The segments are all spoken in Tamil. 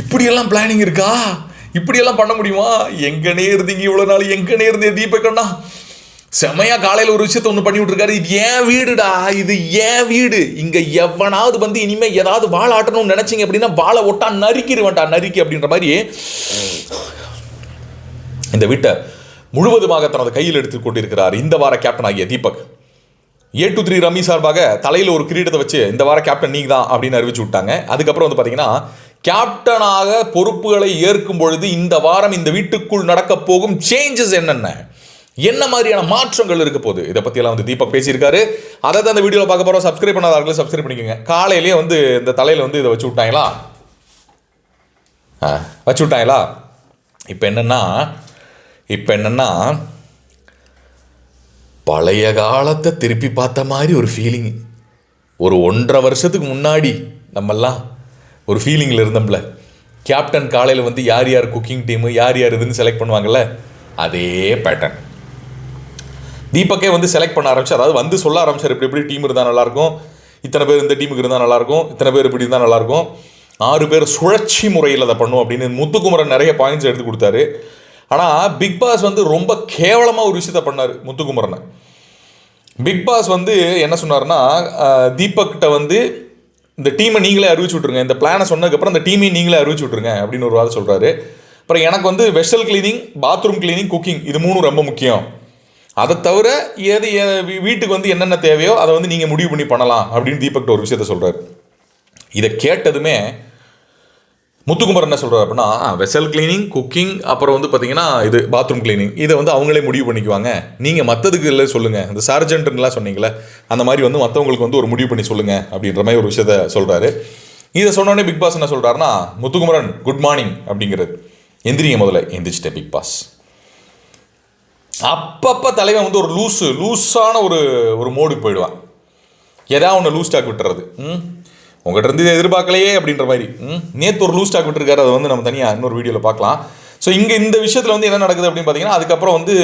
இப்படியெல்லாம் பிளானிங் இருக்கா? இப்படியெல்லாம் பண்ண முடியுமா? எங்கனே இருந்தீங்க இவ்வளோ நாள் எங்கனே இருந்தே தீபக்கண்ணா செமையாக காலையில் ஒரு விஷயத்த ஒன்று பண்ணி விட்ருக்காரு இது ஏன் வீடுடா? இது ஏன் வீடு? இங்கே எவனாவது வந்து இனிமேல் ஏதாவது வாழை ஆட்டணும்னு நினச்சிங்க அப்படின்னா வாழை ஒட்டா நறுக்கிடுவேன்டா நறுக்கி அப்படின்ற மாதிரி. இந்த வீட்டை முழுவதுமாக தனது கையில் எடுத்துக் கொண்டிருக்கிறார் இந்த வார கேப்டன் ஆகிய Deepak. A two three rummy சார்பாக தலையில் ஒரு கிரீடத்தை வச்சு இந்த வார கேப்டன் நீங்க தான் அப்படின்னு அறிவிச்சு விட்டாங்க. அதுக்கப்புறம் வந்து பார்த்தீங்கன்னா கேப்டனாக பொறுப்புகளை ஏற்கும் பொழுது இந்த வாரம் இந்த வீட்டுக்குள் நடக்க போகும் சேஞ்சஸ் என்னென்ன? என்ன மாதிரியான மாற்றங்கள் இருக்க போகுது? இதை பற்றியெல்லாம் வந்து தீபக் பேசியிருக்காரு. அதை தான் இந்த வீடியோவில் பார்க்க போகிறோம் சப்ஸ்கிரைப் பண்ணாதார்களும் சப்ஸ்கிரைப் பண்ணிக்கோங்க. காலையிலேயே வந்து இந்த தலையில் வந்து இதை வச்சு விட்டாங்களா? ஆ வச்சு விட்டாங்களா? இப்போ என்னென்னா இப்போ என்னென்னா பழைய காலத்தை திருப்பி பார்த்த மாதிரி ஒரு ஃபீலிங் ஒரு ஒன்றரை வருஷத்துக்கு முன்னாடி நம்மெல்லாம் ஒரு ஃபீலிங்கில் இருந்தோம்ல. கேப்டன் காலையில் வந்து யார் யார் குக்கிங் டீமு யார் யார் இதுன்னு செலக்ட் பண்ணுவாங்கள்ல அதே பேட்டர்ன் தீபக்கே வந்து செலக்ட் பண்ண ஆரம்பிச்சு அதாவது வந்து சொல்ல ஆரம்பிச்சார் இப்படி இப்படி டீம் இருந்தால் நல்லாயிருக்கும் இத்தனை பேர் இந்த டீமுக்கு இருந்தால் நல்லாயிருக்கும் இத்தனை பேர் இப்படி இருந்தால் நல்லாயிருக்கும் ஆறு பேர் சுழற்சி முறையில் அதை பண்ணும் அப்படின்னு முத்துக்குமரன் நிறைய பாயிண்ட்ஸ் எடுத்து கொடுத்தாரு. ஆனால் பிக் பாஸ் வந்து ரொம்ப கேவலமாக ஒரு விஷயத்த பண்ணார் முத்துக்குமரனை. பிக் பாஸ் வந்து என்ன சொன்னார்னா தீபக்கிட்ட வந்து இந்த டீமை நீங்களே அறிவிச்சு விட்ருங்க இந்த பிளானை சொன்னதுக்கப்புறம் இந்த டீமையும் நீங்களே அறிவிச்சு விட்ருங்க அப்படின்னு ஒரு வாரம் சொல்கிறாரு அப்புறம் எனக்கு வந்து vessel cleaning bathroom cleaning cooking இது மூணும் ரொம்ப முக்கியம். அதை தவிர எது வீ- வீட்டுக்கு வந்து என்னென்ன தேவையோ அதை வந்து நீங்கள் முடிவு பண்ணி பண்ணலாம் அப்படின்னு தீபக்ட ஒரு விஷயத்த சொல்கிறாரு இதை கேட்டதுமே முத்துக்குமர் என்ன சொல்கிறார் அப்படின்னா வெசல் கிளீனிங் குக்கிங் அப்புறம் வந்து பார்த்தீங்கன்னா இது பாத்ரூம் கிளீனிங் இதை வந்து அவங்களே முடிவு பண்ணிக்குவாங்க. நீங்கள் மற்றதுக்கு இல்லை சொல்லுங்கள் இந்த சார்ஜென்ட்லாம் சொன்னீங்களே அந்த மாதிரி வந்து மற்றவங்களுக்கு வந்து ஒரு முடிவு பண்ணி சொல்லுங்கள் அப்படின்ற மாதிரி ஒரு விஷயத்த சொல்கிறாரு இதை சொன்னோடனே பிக் பாஸ் என்ன சொல்கிறாருன்னா முத்துக்குமரன் குட் மார்னிங் அப்படிங்கிறது. எந்திரிங்க முதல்ல. எந்திரிச்சிட்டேன் பிக் பாஸ். அப்பப்போ தலைவன் வந்து ஒரு லூஸு லூஸான ஒரு ஒரு மோடுக்கு போயிடுவான். ஏதாவது ஒன்று லூஸ் ஸ்டாக் விட்டுறது. ம்? உங்கள்கிட்ட இருந்து இதை எதிர்பார்க்கலையே அப்படின்ற மாதிரி. ம்? நேற்று ஒரு லூஸ் ஸ்டாக் விட்டுருக்காரு. அதை வந்து நம்ம தனியாக இன்னொரு வீடியோவில் பார்க்கலாம். ஸோ இங்கே இந்த விஷயத்தில் வந்து என்ன நடக்குது அப்படின்னு பார்த்தீங்கன்னா அதுக்கப்புறம் வந்து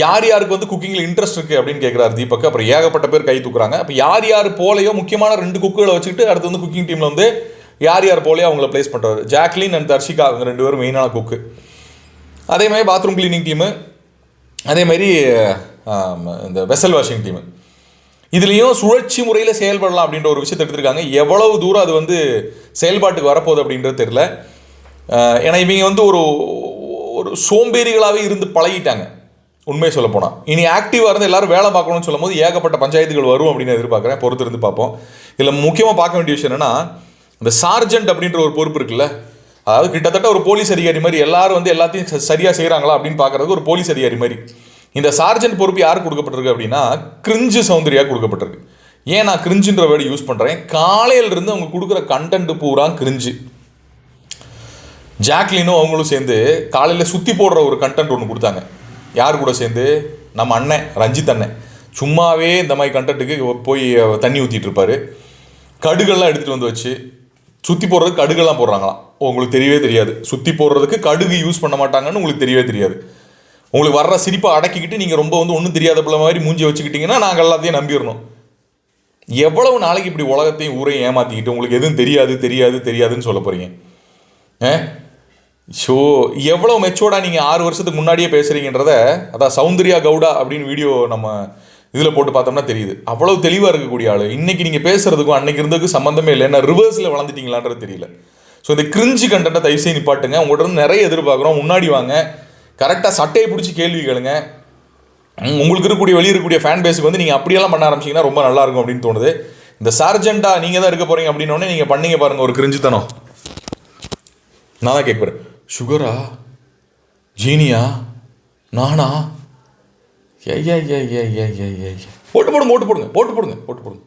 யார் யாருக்கு வந்து குக்கிங்கில் இன்ட்ரெஸ்ட் இருக்குது அப்படின்னு கேட்குறாரு தீபக். அப்புறம் ஏகப்பட்ட பேர் கை தூக்குறாங்க. அப்போ யார் யார் போலையோ முக்கியமான ரெண்டு குக்குகளை வச்சுக்கிட்டு அடுத்து வந்து குக்கிங் டீமில் வந்து யார் யார் போலையோ அவங்கள ப்ளேஸ் பண்ணுறாரு ஜாக்லின் அண்ட் தர்ஷிகா அவங்க ரெண்டு பேரும் மெயினான குக்கு அதே மாதிரி பாத்ரூம் கிளீனிங் டீமு அதே மாதிரி இந்த வெசல் வாஷிங் டீமு இதுலேயும் சுழற்சி முறையில் செயல்படலாம் அப்படின்ற ஒரு விஷயத்தை எடுத்திருக்காங்க. எவ்வளவு தூரம் அது வந்து செயல்பாட்டுக்கு வரப்போகுது அப்படின்றது தெரில ஏன்னா இவங்க வந்து ஒரு ஒரு சோம்பேறிகளாகவே இருந்து பழகிட்டாங்க. உண்மையை சொல்ல போனால் இனி ஆக்டிவாக இருந்து எல்லாரும் வேலை பார்க்கணும்னு சொல்லும் போது ஏகப்பட்ட பஞ்சாயத்துகள் வரும் அப்படின்னு எதிர்பார்க்குறேன். பொறுத்து இருந்து பார்ப்போம். இதில் முக்கியமாக பார்க்க வேண்டிய விஷயம் என்னென்னா இந்த சார்ஜென்ட் அப்படின்ற ஒரு பொறுப்பு இருக்குல்ல. அதாவது கிட்டத்தட்ட ஒரு போலீஸ் அதிகாரி மாதிரி எல்லாரும் வந்து எல்லாத்தையும் ச- செய்கிறாங்களா அப்படின்னு பார்க்கறதுக்கு ஒரு போலீஸ் அதிகாரி மாதிரி. இந்த சார்ஜென்ட் பொறுப்பு யாருக்கு கொடுக்கப்பட்டிருக்கு அப்படின்னா கிரிஞ்சு சௌந்தர்யா கொடுக்கப்பட்டிருக்கு. ஏன் நான் கிரிஞ்சுன்ற வேர்டு யூஸ் பண்ணுறேன் காலையிலிருந்து அவங்க கொடுக்குற கண்டென்ட் பூரா கிரிஞ்சு ஜாக்லினும் அவங்களும் சேர்ந்து காலையில் சுற்றி போடுற ஒரு கண்டென்ட் ஒன்று கொடுத்தாங்க. யார் கூட சேர்ந்து? நம்ம அண்ணன் ரஞ்சித் அண்ணன். சும்மாவே இந்த மாதிரி கண்டென்ட்டுக்கு போய் தண்ணி ஊற்றிட்டு இருப்பார். கடுகெல்லாம் எடுத்துகிட்டு வந்து வச்சு சுற்றி போடுறதுக்கு கடுகெல்லாம் போடுறாங்களாம். ஓ, உங்களுக்கு தெரியவே தெரியாது. சுற்றி போடுறதுக்கு கடுகு யூஸ் பண்ண மாட்டாங்கன்னு உங்களுக்கு தெரியவே தெரியாது. உங்களுக்கு வர்ற சிரிப்பை அடக்கிக்கிட்டு நீங்கள் ரொம்ப வந்து ஒன்றும் தெரியாத பிள்ளை மாதிரி மூஞ்சி வச்சுக்கிட்டிங்கன்னா நாங்கள் எல்லாத்தையும் நம்பிடணும். எவ்வளவு நாளைக்கு இப்படி உலகத்தையும் ஊரையும் ஏமாற்றிக்கிட்டு உங்களுக்கு எதுவும் தெரியாது தெரியாது தெரியாதுன்னு சொல்ல போகிறீங்க ஏ ஷோ எவ்வளோ மெச்சோர்டாக நீங்கள் ஆறு வருஷத்துக்கு முன்னாடியே பேசுகிறீங்கன்றத அதான் சௌந்தர்யா கவுடா அப்படின்னு வீடியோ நம்ம இதில் போட்டு பார்த்தோம்னா தெரியுது. அவ்வளோ தெளிவாக இருக்கக்கூடிய ஆள். இன்றைக்கி நீங்கள் பேசுகிறதுக்கும் அன்றைக்கி இருந்ததுக்கும் சம்மந்தமே இல்லை. என்ன ரிவர்ஸில் வளர்ந்துட்டீங்களான்றது தெரியல. ஸோ இந்த கிரிஞ்சு கண்டென்ட்டை தயவு செய்து நிப்பாட்டுங்க உங்கள்கிட்ட நிறைய எதிர்பார்க்குறோம். முன்னாடி வாங்க. கரெக்டாக சட்டையை பிடிச்சி கேள்வி கேளுங்க. உங்களுக்கு இருக்கக்கூடிய வெளியே இருக்கக்கூடிய ஃபேன் பேஸுக்கு வந்து நீங்கள் அப்படியெல்லாம் பண்ண ஆரம்பிச்சீங்கன்னா ரொம்ப நல்லா இருக்கும் அப்படின்னு தோணுது. இந்த சார்ஜென்ட்டா நீங்கள் தான் இருக்க போகிறீங்க அப்படின்னோடனே நீங்கள் பண்ணீங்க பாருங்கள் ஒரு கிரிஞ்சுத்தனம். நான் தான் கேட்குறேன் சுகரா? ஜீனியா? நானா? ஏ ஏ ஏ ஏ ஏ ஏ ஏ போட்டு போடுங்க போட்டு போடுங்க போட்டு போடுங்க போட்டு போடுங்க.